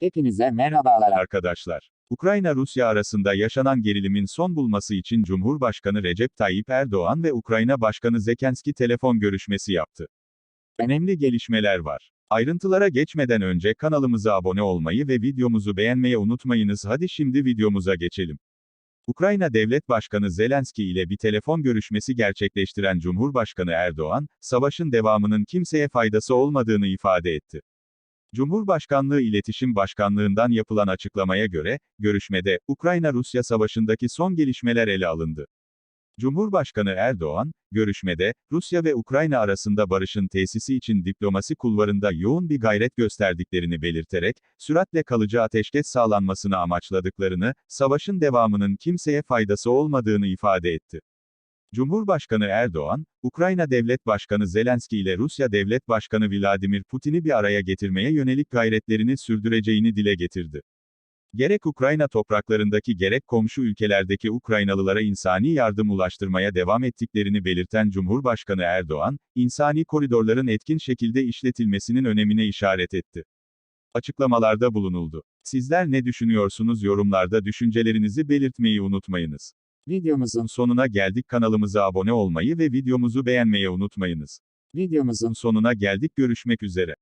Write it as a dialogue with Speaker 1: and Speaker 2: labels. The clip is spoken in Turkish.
Speaker 1: Hepinize merhabalar.
Speaker 2: Arkadaşlar, Ukrayna-Rusya arasında yaşanan gerilimin son bulması için Cumhurbaşkanı Recep Tayyip Erdoğan ve Ukrayna Başkanı Zelenski telefon görüşmesi yaptı. Önemli gelişmeler var. Ayrıntılara geçmeden önce kanalımıza abone olmayı ve videomuzu beğenmeyi unutmayınız. Hadi şimdi videomuza geçelim. Ukrayna Devlet Başkanı Zelenski ile bir telefon görüşmesi gerçekleştiren Cumhurbaşkanı Erdoğan, savaşın devamının kimseye faydası olmadığını ifade etti. Cumhurbaşkanlığı İletişim Başkanlığından yapılan açıklamaya göre, görüşmede, Ukrayna-Rusya savaşındaki son gelişmeler ele alındı. Cumhurbaşkanı Erdoğan, görüşmede, Rusya ve Ukrayna arasında barışın tesisi için diplomasi kulvarında yoğun bir gayret gösterdiklerini belirterek, süratle kalıcı ateşkes sağlanmasını amaçladıklarını, savaşın devamının kimseye faydası olmadığını ifade etti. Cumhurbaşkanı Erdoğan, Ukrayna Devlet Başkanı Zelenski ile Rusya Devlet Başkanı Vladimir Putin'i bir araya getirmeye yönelik gayretlerini sürdüreceğini dile getirdi. Gerek Ukrayna topraklarındaki gerek komşu ülkelerdeki Ukraynalılara insani yardım ulaştırmaya devam ettiklerini belirten Cumhurbaşkanı Erdoğan, insani koridorların etkin şekilde işletilmesinin önemine işaret etti. Açıklamalarda bulunuldu. Sizler ne düşünüyorsunuz yorumlarda düşüncelerinizi belirtmeyi unutmayınız.
Speaker 1: Videomuzun
Speaker 2: Sonuna geldik kanalımıza abone olmayı ve videomuzu beğenmeyi unutmayınız.
Speaker 1: videomuzun
Speaker 2: Sonuna geldik görüşmek üzere.